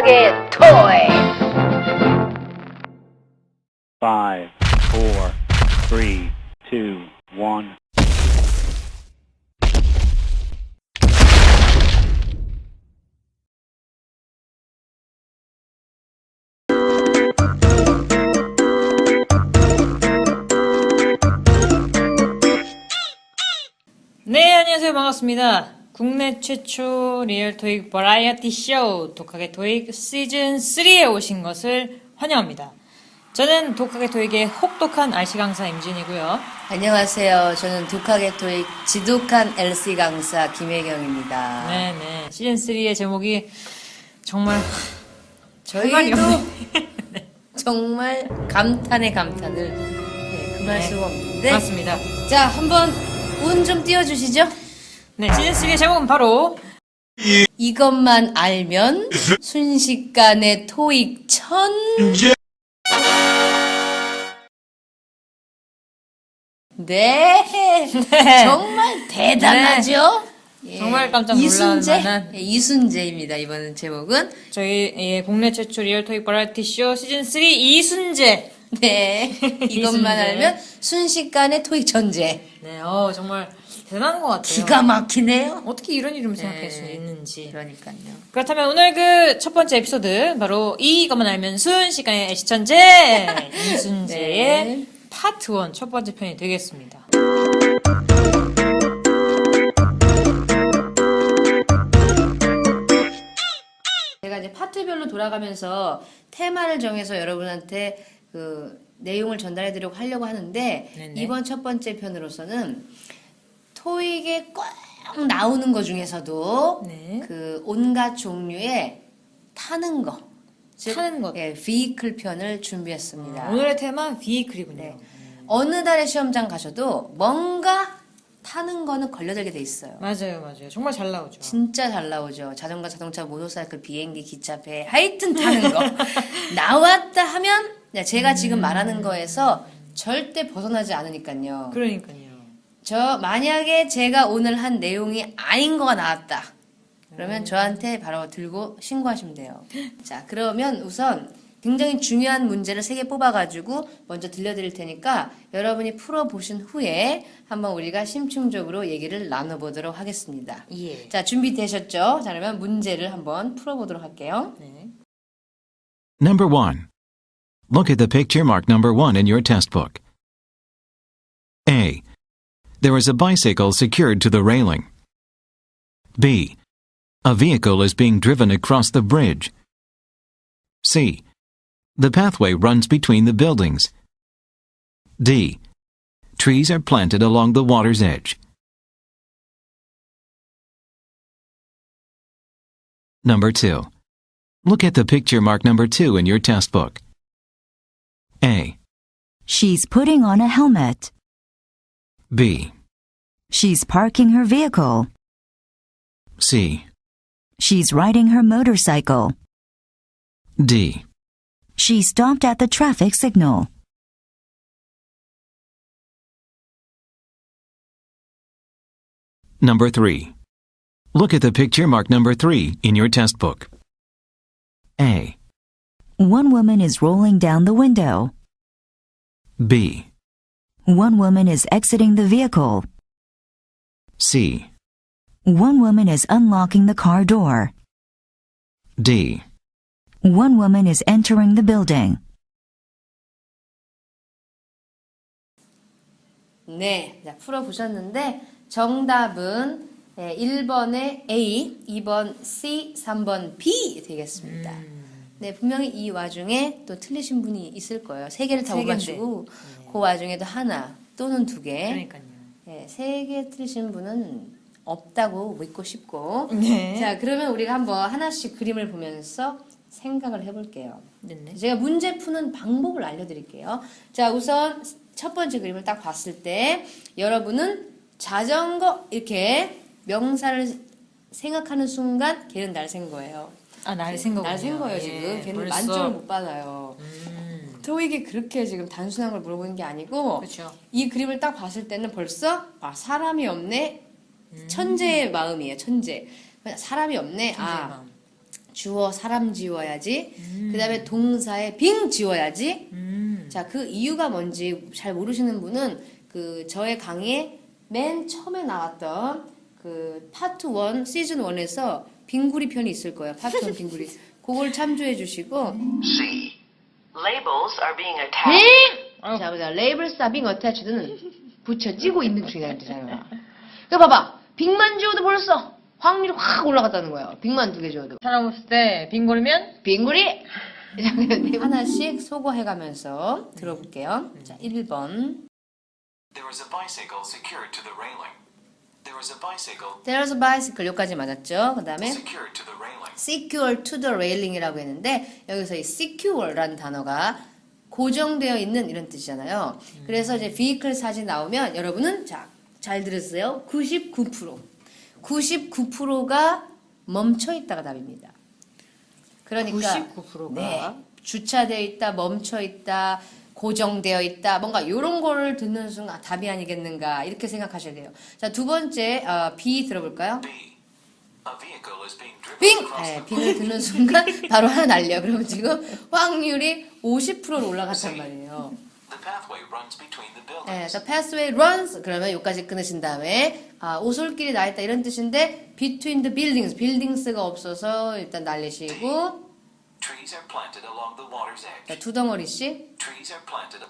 독하게 토이. Five, four, three, two, one. 네, 안녕하세요. 반갑습니다. 국내 최초 리얼 토익 버라이어티 쇼 독하게 토익 시즌 3에 오신 것을 환영합니다. 저는 독하게 토익의 혹독한 RC 강사 임진이고요. 안녕하세요. 저는 독하게 토익 지독한 LC 강사 김혜경입니다. 네, 네. 시즌 3의 제목이 정말 저희도. 정말 감탄의 감탄을 네, 금할 네. 수가 없는데. 맞습니다. 자, 한번 운 좀 띄워주시죠. 네, 시즌 3의 제목은 바로 이것만 알면 순식간에 토익 천. 네, 정말 대단하죠? 예, 정말 깜짝 이순재, 만한- 예, 이순재입니다. 이번 제목은 저희 예, 국내 최초 리얼 토익 버라이어티 쇼 시즌 3 이순재. 네 이것만 이순재. 알면 순식간에 토익 전제. 네, 어 정말 대단한 것 같아요. 기가 막히네요. 어떻게 이런 이름을 생각할 네. 수 있는지. 그러니까요. 그렇다면 오늘 그 첫 번째 에피소드 바로 이것만 알면 순식간의 시천재 이순재의 네. 파트 1 첫 번째 편이 되겠습니다. 제가 이제 파트별로 돌아가면서 테마를 정해서 여러분한테 그 내용을 전달해 드리려고 하려고 하는데 네네. 이번 첫 번째 편으로서는 토익에 꼭 나오는 것 중에서도 네. 그 온갖 종류의 타는 거, 즉, 타는 것. 예, 비이클 편을 준비했습니다. 오늘의 테마 비이클이군요. 네. 어느 달에 시험장 가셔도 뭔가 타는 거는 걸려들게 돼 있어요. 맞아요, 맞아요. 정말 잘 나오죠. 진짜 잘 나오죠. 자전거, 자동차, 모tor사이클, 비행기, 기차, 배, 하여튼 타는 거. 나왔다 하면 네, 제가 지금 음. 말하는 거에서 절대 벗어나지 않으니까요. 그러니까요. 저 만약에 제가 오늘 한 내용이 아닌 거가 나왔다. 음. 그러면 저한테 바로 들고 신고하시면 돼요. 자, 그러면 우선 굉장히 중요한 문제를 세 개 뽑아가지고 먼저 들려드릴 테니까 여러분이 풀어보신 후에 한번 우리가 심층적으로 얘기를 나눠보도록 하겠습니다. 예. 자, 준비되셨죠? 자, 그러면 문제를 한번 풀어보도록 할게요. 네. Number 1. Look at the picture marked number 1 in your test book. There is a bicycle secured to the railing. B. A vehicle is being driven across the bridge. C. The pathway runs between the buildings. D. Trees are planted along the water's edge. Number 2. Look at the picture mark number 2 in your test book. A. She's putting on a helmet. B. She's parking her vehicle. C. She's riding her motorcycle. D. She stopped at the traffic signal. Number 3. Look at the picture marked number 3 in your test book. A. One woman is rolling down the window. B. One woman is exiting the vehicle. C. One woman is unlocking the car door. D. One woman is entering the building. 네, 자, 풀어보셨는데 정답은 네, 1번의 A, 2번 C, 3번 B 되겠습니다. 네, 분명히 이 와중에 또 틀리신 분이 있을 거예요. 세 개를 다세못 맞추고 그 와중에도 하나 또는 두 개. 그러니까요. 네, 세개 틀리신 분은 없다고 믿고 싶고. 네. 자, 그러면 우리가 한번 하나씩 그림을 보면서 생각을 해볼게요. 네네. 제가 문제 푸는 방법을 알려드릴게요. 자, 우선 첫 번째 그림을 딱 봤을 때 여러분은 자전거 이렇게 명사를 생각하는 순간 걔는 날샌 거예요. 아, 날 생 거군요. 날샌 거예요, 예, 지금. 걔는 벌써. 만점을 못 받아요. 음, 토익이 그렇게 지금 단순한 걸 물어보는 게 아니고 그렇죠. 이 그림을 딱 봤을 때는 벌써 아 사람이 없네 천재의 마음이에요 천재 사람이 없네 천재의 아 마음. 주어 사람 지워야지. 그다음에 동사에 빙 지워야지. 음. 자, 그 이유가 뭔지 잘 모르시는 분은 그 저의 강의에 맨 처음에 나왔던 그 파트 1 시즌 1에서 빙구리 편이 있을 거예요. 파트 1 빙구리. 그걸 참조해 주시고 C. Labels are being attached. 자, 보자. labels are being attached는 붙여지고 있는 중이라는 뜻이잖아. 그러니까 봐봐. 빙만 지워도 벌써 확률이 확 올라갔다는 거예요. 빙만 두 개 지워도. 살아봤을 때 빙고르면 빙구리! 하나씩 소거해가면서 들어볼게요. 자, 1번. There was a bicycle secured to the railing. There was a bicycle There's a bicycle. 여기까지 맞았죠? 그 다음에 secured to the railing. secure to the railing이라고 했는데 여기서 이 secure라는 단어가 고정되어 있는 이런 뜻이잖아요. 그래서 이제 vehicle 사진 나오면 여러분은 자, 잘 들으세요. 99%. 99%가 멈춰 있다가 답입니다. 그러니까 99%가 네. 주차되어 있다, 멈춰 있다, 고정되어 있다, 뭔가 이런 거를 듣는 순간 아, 답이 아니겠는가 이렇게 생각하셔야 돼요. 자, 두 번째 어, B 들어볼까요? 빙! 네, 빙을 듣는 순간 바로 하나 날려. 그러면 지금 확률이 50%로 올라갔단 말이에요. The pathway runs between the 네, the pathway runs 그러면 여기까지 끊으신 다음에 아, 오솔길이 나 있다 이런 뜻인데 between the buildings, buildings가 없어서 일단 날리시고 Trees are planted along the water's edge. 자, 두 덩어리씩 Trees are planted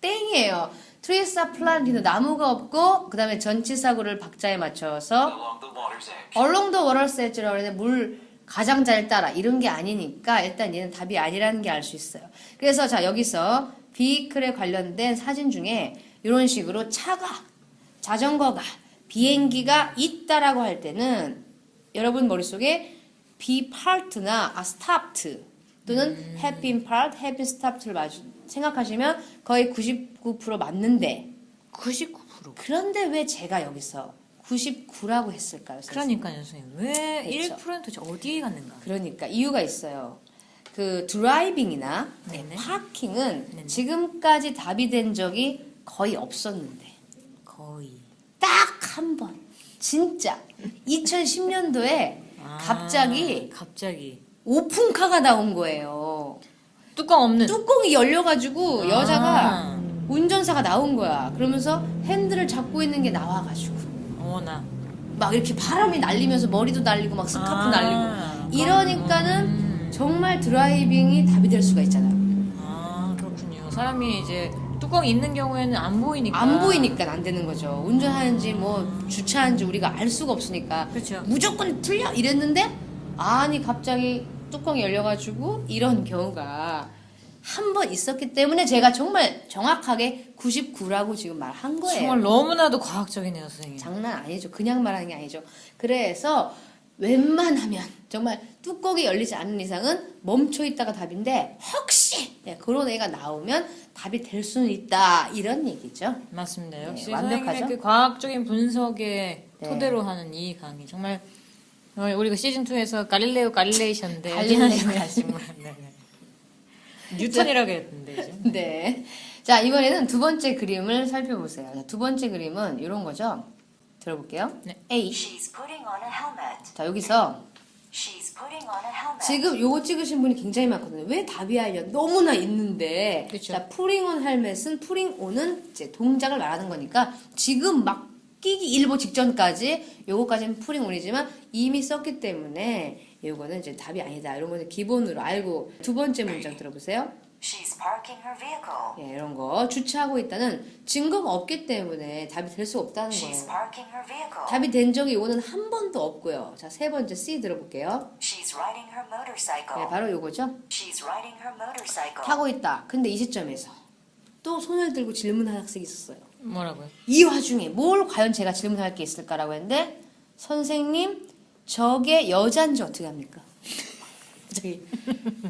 땡이에요. trees are planted 나무가 없고 그 다음에 전치사구를 박자에 맞춰서 along the water's edge. along the water's edge라고 하는데 물 가장 잘 따라 이런 게 아니니까 일단 얘는 답이 아니라는 게 알 수 있어요. 그래서 자 여기서 비클에 관련된 사진 중에 이런 식으로 차가 자전거가 비행기가 있다라고 할 때는 여러분 머릿속에 be part나 a stopped 또는 have been part, have been stopped를 마주, 생각하시면 거의 99% 맞는데 99%. 그런데 왜 제가 여기서 99라고 했을까요? 선생님? 그러니까요, 선생님. 왜 그렇죠. 1%는 도대체 어디에 갔는가? 그러니까 이유가 있어요. 그 드라이빙이나 네네. 파킹은 네네. 지금까지 답이 된 적이 거의 없었는데 거의. 딱 한 번 진짜 2010년도에 아, 갑자기 갑자기 오픈카가 나온 거예요. 뚜껑 없는 뚜껑이 열려가지고 아. 여자가 운전사가 나온 거야. 그러면서 핸들을 잡고 있는 게 나와가지고 어머나 막 이렇게 바람이 날리면서 머리도 날리고 막 스카프 아, 날리고 이러니까는 음. 정말 드라이빙이 답이 될 수가 있잖아요. 아 그렇군요. 사람이 이제 뚜껑이 있는 경우에는 안 보이니까 안 보이니까 안 되는 거죠. 운전하는지 뭐 주차하는지 우리가 알 수가 없으니까 그렇죠. 무조건 틀려 이랬는데 아니 갑자기 뚜껑이 열려가지고 이런 경우가 한 번 있었기 때문에 제가 정말 정확하게 99라고 지금 말한 거예요. 정말 너무나도 과학적이네요, 선생님. 장난 아니죠. 그냥 말하는 게 아니죠. 그래서 웬만하면 정말 뚜껑이 열리지 않는 이상은 멈춰 있다가 답인데 혹시 네, 그런 애가 나오면 답이 될 수는 있다 이런 얘기죠. 맞습니다. 역시 네, 완벽하죠? 그 과학적인 분석에 네. 토대로 하는 이 강의 정말 우리가 시즌 2에서 갈릴레오 여기는 정말 네, 네. 뉴턴이라고 했는데 이제. 네. 자 이번에는 두 번째 그림을 살펴보세요. 자, 두 번째 그림은 이런 거죠. 들어볼게요. 네. A. She's putting on a helmet. 자 여기서 지금 요거 찍으신 분이 굉장히 많거든요. 왜 답이 알려? 너무나 있는데. 그쵸. 자, putting on helmet은 putting on은 이제 동작을 말하는 거니까 지금 막 끼기 일보 직전까지 요거까지는 putting on이지만 이미 썼기 때문에 요거는 이제 답이 아니다. 이런 거는 기본으로 알고 두 번째 문장 들어보세요. She's parking her vehicle. 예, 이런 거 주차하고 있다는 증거가 없기 때문에 답이 될 수 없다는 She's 거예요. parking her vehicle. 답이 된 적이 요거는 한 번도 없고요. 자, 세 번째 C 들어볼게요. She's riding her motorcycle. 네, 바로 요거죠. She's riding her motorcycle. 타고 있다. 근데 이 시점에서 또 손을 들고 질문한 학생이 있었어요. 뭐라고요? 이 와중에 뭘 과연 제가 질문할 게 있을까라고 했는데 선생님 저게 여잔지 어떻게 합니까? 저기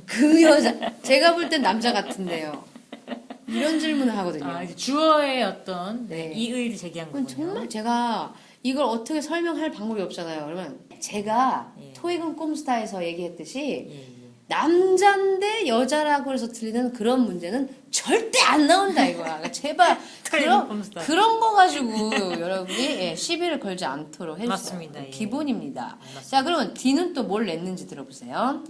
그 여자 제가 볼 땐 남자 같은데요. 이런 질문을 하거든요. 아, 이제 주어의 어떤 네, 네. 이의를 제기한 그건 거군요. 정말 제가 이걸 어떻게 설명할 방법이 없잖아요. 그러면 제가 예. 토익은 꼼스타에서 얘기했듯이 예, 예. 남잔데 여자라고 해서 들리는 그런 문제는 절대 안 나온다 이거야. 그러니까 제발 그런 컴스타. 그런 거 가지고 여러분이 예, 시비를 걸지 않도록 해주세요. 맞습니다, 예. 기본입니다. 자, 그러면 D는 또 뭘 냈는지 들어보세요.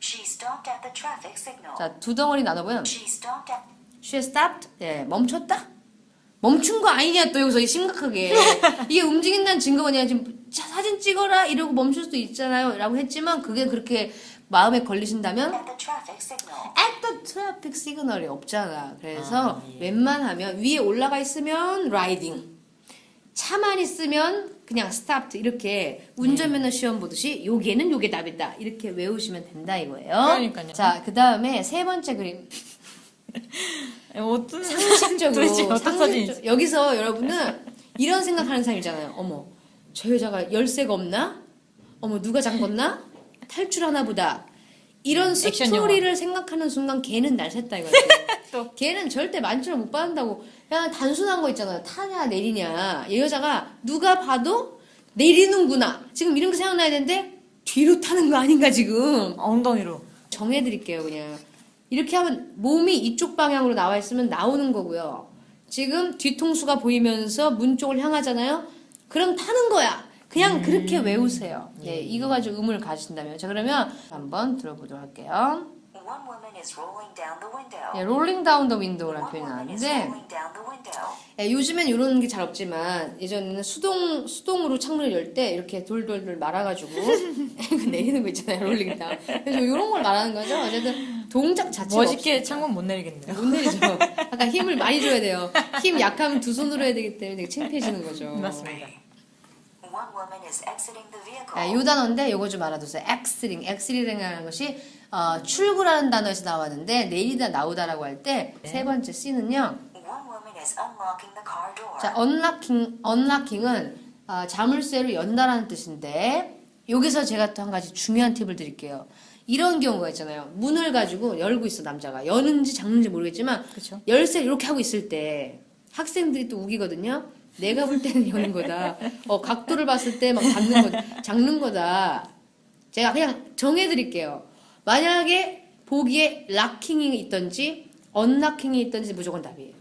She stopped at the traffic signal. 자, 두 덩어리 나눠보면 She stopped at She stopped. 예, 멈췄다. 멈춘 거 아니냐 또 여기서 심각하게 이게 움직인다는 증거가 아니라 지금 자, 사진 찍어라 이러고 멈출 수도 있잖아요라고 했지만 그게 그렇게 마음에 걸리신다면 at the traffic signal. at the traffic signal이 없잖아. 그래서 웬만하면 위에 올라가 있으면 riding, 차만 있으면 그냥 stopped 이렇게 운전면허 시험 보듯이 요게는 요게 답이다 이렇게 외우시면 된다 이거예요. 그러니까요. 자, 그 다음에 세 번째 그림 어떤 상식적으로 도대체 어떤 상식적- 사진이지? 여기서 여러분은 이런 생각하는 사람이잖아요. 어머, 저 여자가 열쇠가 없나? 어머, 누가 잠궜나? 탈출하나 보다. 이런 액션 스토리를 생각하는 순간 걔는 날 샜다 이거지. 또. 걔는 절대 만점을 못 받는다고. 그냥 단순한 거 있잖아요. 타냐 내리냐. 이 여자가 누가 봐도 내리는구나. 지금 이런 거 생각나야 되는데 뒤로 타는 거 아닌가 지금. 엉덩이로. 정해드릴게요, 그냥. 이렇게 하면 몸이 이쪽 방향으로 나와 있으면 나오는 거고요. 지금 뒤통수가 보이면서 문 쪽을 향하잖아요? 그럼 타는 거야. 그냥 그렇게 외우세요. 예, 이거 가지고 의문을 가지신다면. 자, 그러면 한번 들어보도록 할게요. One woman is rolling down the window. 예, rolling down the window라는 One 표현이 woman is 나왔는데, rolling down the window. 예, 요즘엔 이런 게 잘 없지만, 예전에는 수동, 수동으로 창문을 열 때 이렇게 돌돌돌 말아가지고, 그 내리는 거 있잖아요, 롤링 다운. 그래서 이런 걸 말하는 거죠. 어쨌든 동작 자체가 멋있게 없으니까. 창문 못 내리겠네요. 못 내리죠. 아까 힘을 많이 줘야 돼요. 힘 약하면 두 손으로 해야 되기 때문에 되게 창피해지는 거죠. 맞습니다. One woman is exiting the vehicle. 아, 요 단어인데 요거 좀 알아두세요. 엑스링, 엑스링이라는 것이 어, 출구라는 단어에서 나왔는데 내리다 나오다라고 할 때 세 번째 C는요. One woman is unlocking the car door. 자, 언락킹, 언락킹은 아, 자물쇠를 연다라는 뜻인데 여기서 제가 또 한 가지 중요한 팁을 드릴게요. 이런 경우가 있잖아요. 문을 가지고 열고 있어 남자가 여는지 잠는지 모르겠지만 그쵸. 열쇠 이렇게 하고 있을 때 학생들이 또 우기거든요. 내가 볼 때는 여는 거다. 어, 각도를 봤을 때막 닫는 거다. 잡는 거다. 제가 그냥 정해드릴게요. 만약에 보기에 락킹이 있던지 언락킹이 있던지 무조건 답이에요.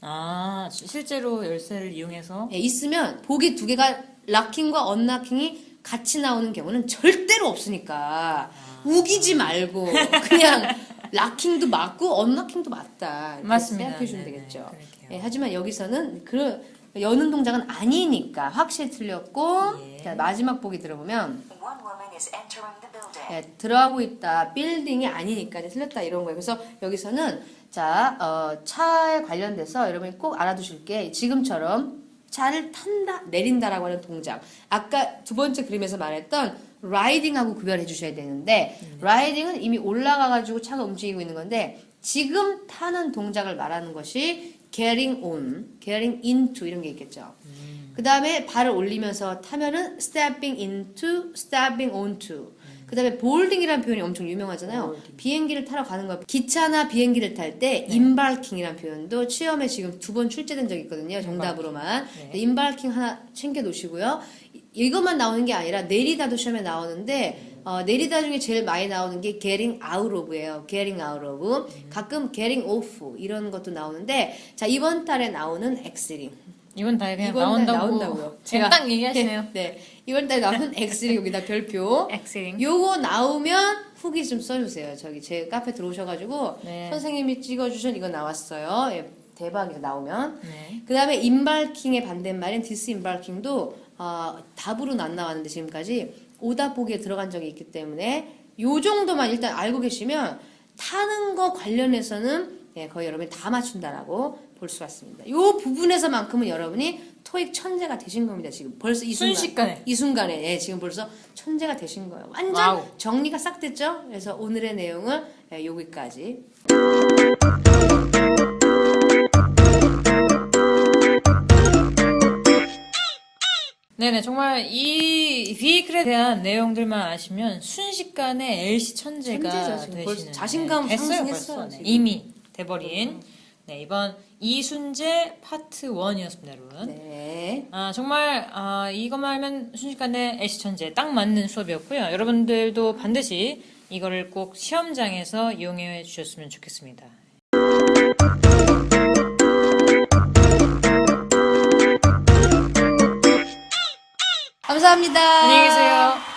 아 시- 실제로 열쇠를 이용해서 예, 있으면 보기 두 개가 락킹과 언락킹이 같이 나오는 경우는 절대로 없으니까 우기지 말고 그냥 락킹도 맞고 언락킹도 맞다 맞습니다. 생각해 주면 되겠죠. 예, 하지만 여기서는 그 여는 동작은 아니니까 확실히 틀렸고 예. 자, 마지막 보기 들어보면. 예, 들어가고 있다. 빌딩이 아니니까 이제 틀렸다 이런 거예요. 그래서 여기서는 자 어, 차에 관련돼서 여러분이 꼭 알아두실 게 지금처럼 차를 탄다 내린다라고 하는 동작. 아까 두 번째 그림에서 말했던 라이딩하고 구별해 주셔야 되는데 라이딩은 이미 올라가 가지고 차가 움직이고 있는 건데 지금 타는 동작을 말하는 것이 getting on, getting into 이런 게 있겠죠. 그 다음에 발을 올리면서 타면은 stepping into, stepping onto. 그 다음에 boarding이라는 표현이 엄청 유명하잖아요. 비행기를 타러 가는 거. 기차나 비행기를 탈때 embarking이라는 표현도 시험에 지금 두 번 출제된 적이 있거든요. 정답으로만. 네. 네, embarking 하나 챙겨 놓으시고요. 이- 이것만 나오는 게 아니라 내리다도 시험에 나오는데 어, 내리다 중에 제일 많이 나오는 게 getting out of예요. getting out of. 가끔 getting off 이런 것도 나오는데 자 이번 달에 나오는 엑스링. 이번 달에 그냥 이번 달 나온다고 나온다고요. 제가 딱 얘기하시네요. 네, 네. 이번 달에 나오는 엑스링 여기다 별표. 엑스링. 요거 나오면 후기 좀 써주세요. 저기 제 카페 들어오셔가지고 네. 선생님이 찍어주신 이거 나왔어요. 예, 대박이죠 나오면. 네. 그 다음에 인발킹의 반대말인 디스 인발킹도 어, 답으로는 안 나왔는데 지금까지 오답 보기에 들어간 적이 있기 때문에 요 정도만 일단 알고 계시면 타는 거 관련해서는 예, 거의 여러분이 다 맞춘다라고 볼 수가 있습니다. 요 부분에서만큼은 여러분이 토익 천재가 되신 겁니다. 지금 벌써 이 순간. 순식간에. 이 순간에 예, 지금 벌써 천재가 되신 거예요. 완전 와우. 정리가 싹 됐죠? 그래서 오늘의 내용은 예, 여기까지. 네네 정말 이 비클에 대한 내용들만 아시면 순식간에 LC 천재가 천재죠, 지금. 되시는 벌써 자신감 네, 됐어요, 상승했어요, 벌써. 네, 지금. 이미 돼버린 네 이번 이순재 파트 1이었습니다 여러분 네. 아 정말 아, 이것만 하면 순식간에 LC 천재 딱 맞는 수업이었고요 여러분들도 반드시 이거를 꼭 시험장에서 이용해 주셨으면 좋겠습니다. 감사합니다. 안녕히 계세요.